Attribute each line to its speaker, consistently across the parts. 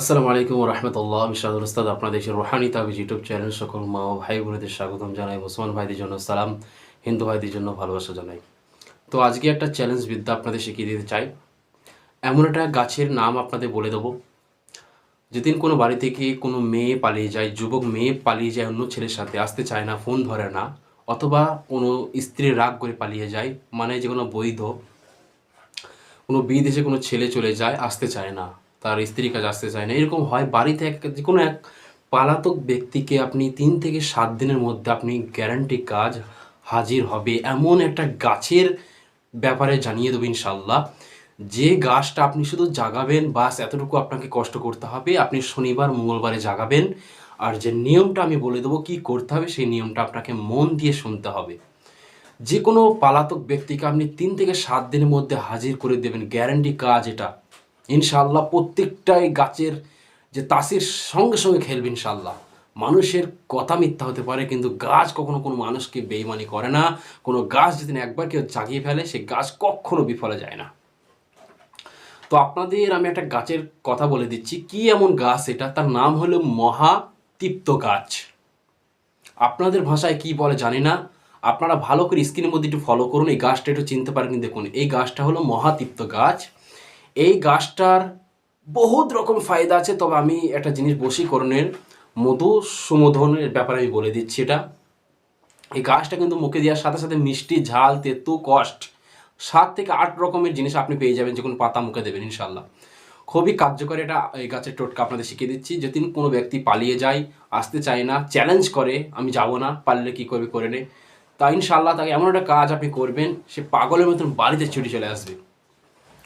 Speaker 1: আসসালামু আলাইকুম রহমতুল্লাহ সাদুল উস্তাদ, আপনাদের সেই রোহানি তাবিজ ইউটিউব চ্যানেল সকল মা ও ভাই বোনেদের স্বাগতম জানাই, মুসলমান ভাইদের জন্য সালাম, হিন্দু ভাইদের জন্য ভালোবাসা জানাই। তো আজকে একটা চ্যালেঞ্জ বিদ্যা আপনাদের শিখিয়ে দিতে চাই। এমন একটা গাছের নাম আপনাদের বলে দেবো। যেদিন কোনো বাড়ি থেকে কোনো মেয়ে পালিয়ে যায়, যুবক মেয়ে পালিয়ে যায়, অন্য ছেলের সাথে আসতে চায় না, ফোন ধরে না, অথবা কোনো স্ত্রী রাগ করে পালিয়ে যায় মানে যে কোনো বৈধ কোনো বিদেশে কোনো ছেলে চলে যায়, আসতে চায় না তার স্ত্রীর কাছে আসতে চায় না। এরকম হয় বাড়িতে এক যে কোনো এক পালাতক ব্যক্তিকে আপনি তিন থেকে সাত দিনের মধ্যে আপনি গ্যারান্টি কাজ হাজির হবে। এমন একটা গাছের ব্যাপারে জানিয়ে দেবো ইনশাল্লাহ যে গাছটা আপনি শুধু জাগাবেন, বাস এতটুকু আপনাকে কষ্ট করতে হবে। আপনি শনিবার, মঙ্গলবারে জাগাবেন। আর যে নিয়মটা আমি বলে দেবো কি করতে হবে, সেই নিয়মটা আপনাকে মন দিয়ে শুনতে হবে। যে কোনো পালাতক ব্যক্তিকে আপনি তিন থেকে সাত দিনের মধ্যে হাজির করে দেবেন। গ্যারান্টি কাজ এটা। ইনশাল্লাহ প্রত্যেকটাই গাছের যে তাসির সঙ্গে সঙ্গে খেলবে ইনশাল্লাহ মানুষের কথা মিথ্যা হতে পারে, কিন্তু গাছ কখনো কোনো মানুষকে বেইমানি করে না। কোনো গাছ যদি একবার কেউ জাগিয়ে ফেলে, সে গাছ কখনো বিফলে যায় না। তো আপনাদের আমি একটা গাছের কথা বলে দিচ্ছি। কি এমন গাছ এটা? তার নাম হলো মহাতিপ্ত গাছ। আপনাদের ভাষায় কি বলে জানি না। আপনারা ভালো করে স্ক্রিনের মধ্যে একটু ফলো করুন, এই গাছটা একটু চিনতে পারেন। দেখুন, এই গাছটা হলো মহাতিপ্ত গাছ। এই গাছটার বহুত রকম ফায়দা আছে, তবে আমি একটা জিনিস বশীকরণের মধু সুমোধনের ব্যাপারে আমি বলে দিচ্ছি এটা। এই গাছটা কিন্তু মুখে দেওয়ার সাথে সাথে মিষ্টি, ঝাল, তেতু, কষ্ট, সাত থেকে আট রকমের জিনিস আপনি পেয়ে যাবেন, যে কোনো পাতা মুখে দেবেন ইনশাল্লাহ খুবই কার্যকরী এটা, এই গাছের টোটকা আপনাদের শিখিয়ে দিচ্ছি। যদি কোনো ব্যক্তি পালিয়ে যায়, আসতে চায় না চ্যালেঞ্জ করে, আমি যাব না, পারলে কি করবে, করে নে। তা ইনশাল্লাহ তাকে এমন একটা কাজ আপনি করবেন, সে পাগলের মতন বাড়িতে ছুটি চলে আসবে।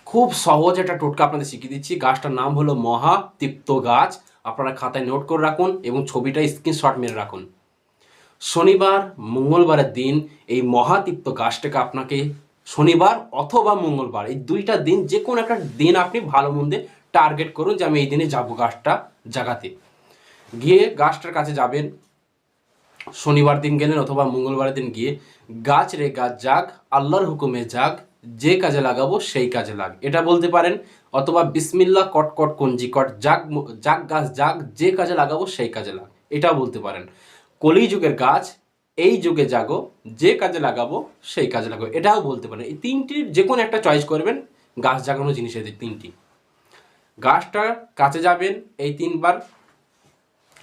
Speaker 1: খুব সহজ একটা টোটকা আপনাদের শিখিয়ে দিচ্ছি। গাছটার নাম হলো মহা তিপ্ত গাছ। আপনারা খাতায় নোট করে রাখুন এবং ছবিটা স্ক্রিনশট মেরে রাখুন। শনিবার, মঙ্গলবারের দিন এই মহাতিপ্ত গাছটাকে আপনাকে শনিবার অথবা মঙ্গলবার এই দুইটা দিন যে কোনো একটা দিন আপনি ভালো মন্দে টার্গেট করুন যে আমি এই দিনে যাব গাছটা জাগাতে। গিয়ে গাছটার কাছে যাবেন, শনিবার দিন গেলেন অথবা মঙ্গলবার দিন গিয়ে, গাছ রে গাছ যাক, আল্লাহর হুকুমে যাক যে কাজে লাগাবো সেই কাজে লাগ। এটা বলতে পারেন, অথবা বিসমিল্লা কট কট কঞ্জি কট যাক যাক গাছ যাক যে কাজে লাগাবো সেই কাজে লাগ। এটাও বলতে পারেন। কলি যুগের গাছ, এই যুগে জাগো, যে কাজে লাগাবো সেই কাজে লাগাবো। এটাও বলতে পারেন। এই তিনটির যে কোনো একটা চয়েস করবেন, গাছ জাগানো জিনিস এদের তিনটি। গাছটা কাছে যাবেন, এই তিনবার,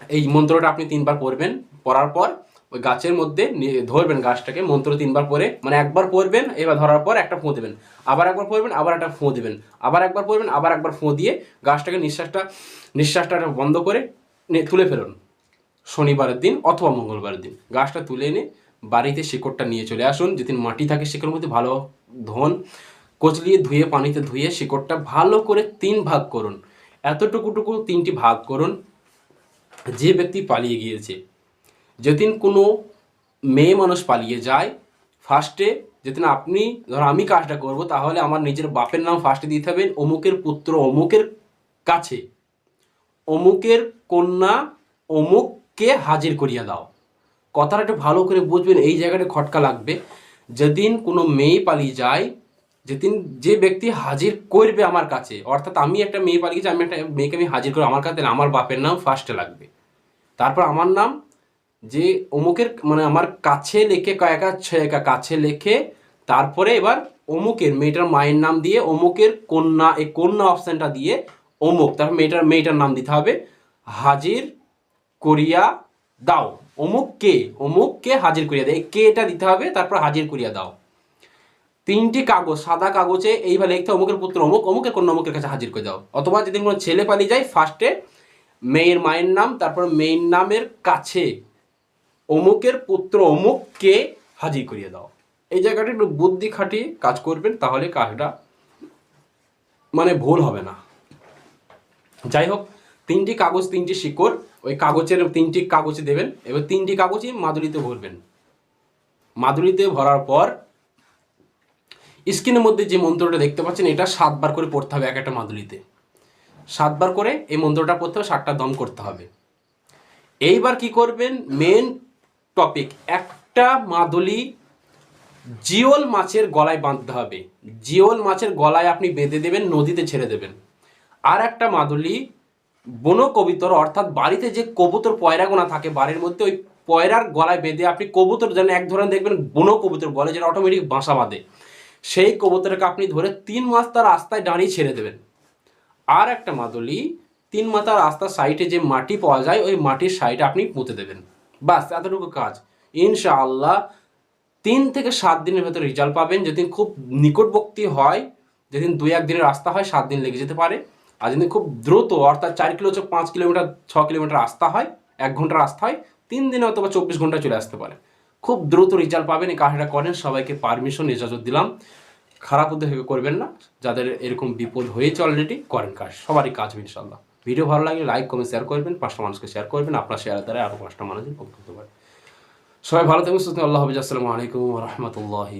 Speaker 1: এই মন্ত্রটা আপনি তিনবার পড়বেন, পড়ার পর ওই গাছের মধ্যে ধরবেন গাছটাকে, মন্ত্র তিনবার পরে মানে একবার পড়বেন, এবার ধরার পর একটা ফোঁ দেবেন। আবার একবার পড়বেন, আবার একটা ফোঁ দেবেন। আবার একবার পড়বেন, আবার একবার ফোঁ দিয়ে গাছটাকে নিঃশ্বাসটা নিঃশ্বাসটা বন্ধ করে তুলে ফেলুন। শনিবারের দিন অথবা মঙ্গলবারের দিন। গাছটা তুলে এনে বাড়িতে শিকড়টা নিয়ে চলে আসুন। যেদিন মাটি থাকে শিকড়ের মধ্যে, ভালো ধন, কচলিয়ে ধুয়ে, পানিতে ধুয়ে শিকড়টা ভালো করে তিন ভাগ করুন। এতটুকুটুকু তিনটি ভাগ করুন। যে ব্যক্তি পালিয়ে গিয়েছে যেদিন কোনো মেয়ে মানুষ পালিয়ে যায় ফার্স্টে যেদিন আপনি, ধরো আমি কাজটা করব, তাহলে আমার নিজের বাপের নাম ফার্স্টে দিতে হবে, অমুকের পুত্র অমুকের কাছে। অমুকের কন্যা অমুককে হাজির করিয়া দাও। কথাটা একটু ভালো করে বুঝবেন, এই জায়গাটা খটকা লাগবে। যেদিন কোনো মেয়ে পালিয়ে যায়, যেদিন যে ব্যক্তি হাজির করবে আমার কাছে, অর্থাৎ আমি একটা মেয়ে পালিয়ে গেছি, আমি একটা মেয়েকে আমি হাজির করব আমার কাছে আমার বাপের নাম ফার্স্টে লাগবে। তারপর আমার নাম যে অমুকের মানে আমার কাছে লেখে কয়েকা ছয়েকা কাছে লেখে, তারপরে এবার অমুকের, মেয়েটার মায়ের নাম দিয়ে, অমুকের কন্যা, এই কন্যা অপশানটা দিয়ে অমুক তারপর মেয়েটার মেয়েটার নাম দিতে হবে, হাজির করিয়া দাও। অমুক কে? অমুক কে হাজির করিয়া দাও এই কেটা দিতে হবে, তারপর হাজির করিয়া দাও। তিনটি কাগজ, সাদা কাগজে এইভাবে লিখতে অমুকের পুত্র অমুক, অমুকের কন্যা অমুকের কাছে হাজির করে দাও। অথবা যদি কোনো ছেলে পালিয়ে যায় ফার্স্টে মেয়ের মায়ের নাম, তারপর মেয়ের নামের কাছে অমুকের পুত্র অমুককে হাজির করিয়ে দাও। এই জায়গাটা একটু বুদ্ধি খাটিয়ে কাজ করবেন, তাহলে কাজটা মানে ভুল হবে না। যাই হোক, তিনটি কাগজ, তিনটি শিকড়, ওই কাগজের তিনটি কাগজে দেবেন, এবার তিনটি কাগজই মাদুলিতে ভরবেন। মাদুলিতে ভরার পর স্ক্রিনের মধ্যে যে মন্ত্রটা দেখতে পাচ্ছেন, এটা সাতবার করে পড়তে হবে এক একটা মাদুলিতে। সাতবার করে এই মন্ত্রটা পড়তে হবে, সাতটা দম করতে হবে। এইবার কি করবেন মেন টপিক একটা মাদুলি জিওল মাছের গলায় বাঁধতে হবে। জিওল মাছের গলায় আপনি বেঁধে দেবেন, নদীতে ছেড়ে দেবেন। আর একটা মাদুলি বন কবিতর অর্থাৎ বাড়িতে যে কবুতর পয়রাগোনা থাকে, বাড়ির মধ্যে ওই পয়রার গলায় বেঁধে আপনি কবুতর যেন এক ধরনের দেখবেন বন কবুতর বলে, যেটা অটোমেটিক বাসা বাঁধে। সেই কবুতরকে আপনি ধরে তিন মাস তার রাস্তায় দাঁড়িয়ে ছেড়ে দেবেন। আর একটা মাদলি তিন মাথার রাস্তার সাইডে যে মাটি পাওয়া যায়, ওই মাটির সাইডে আপনি পুঁতে দেবেন। বাস, এতটুকু কাজ। ইনশাআল্লাহ, তিন থেকে সাত দিনের ভেতরে রেজাল্ট পাবেন। যেদিন খুব নিকটবর্তী হয়, যেদিন দুই এক দিনের রাস্তা হয়, সাত দিন লেগে যেতে পারে। আর যদি খুব দ্রুত, অর্থাৎ চার কিলো পাঁচ কিলোমিটার, ছ কিলোমিটার রাস্তা হয়, এক ঘণ্টা রাস্তা হয়, তিন দিনে অথবা চব্বিশ ঘণ্টা চলে আসতে পারে। খুব দ্রুত রেজাল্ট পাবেন, এই কাজটা করেন। সবাইকে পারমিশন, ইজাজত দিলাম। খারাপ উদ্যোগ করবেন না, যাদের এরকম বিপদ হয়েছে অলরেডি করেন কাজ। সবারই কাজ ইনশাল্লাহ ভিডিও ভালো লাগলে লাইক কমেন্ট শেয়ার করবেন, পাঁচটা মানুষকে শেয়ার করবেন, আপনার শেয়ার দ্বারা আরও পাঁচটা মানুষের উপকৃত হবে। সবাই ভালো থাকুন, সুস্থ আল্লাহ হাফিজ, আসসালামু আলাইকুম রহমতুল্লাহি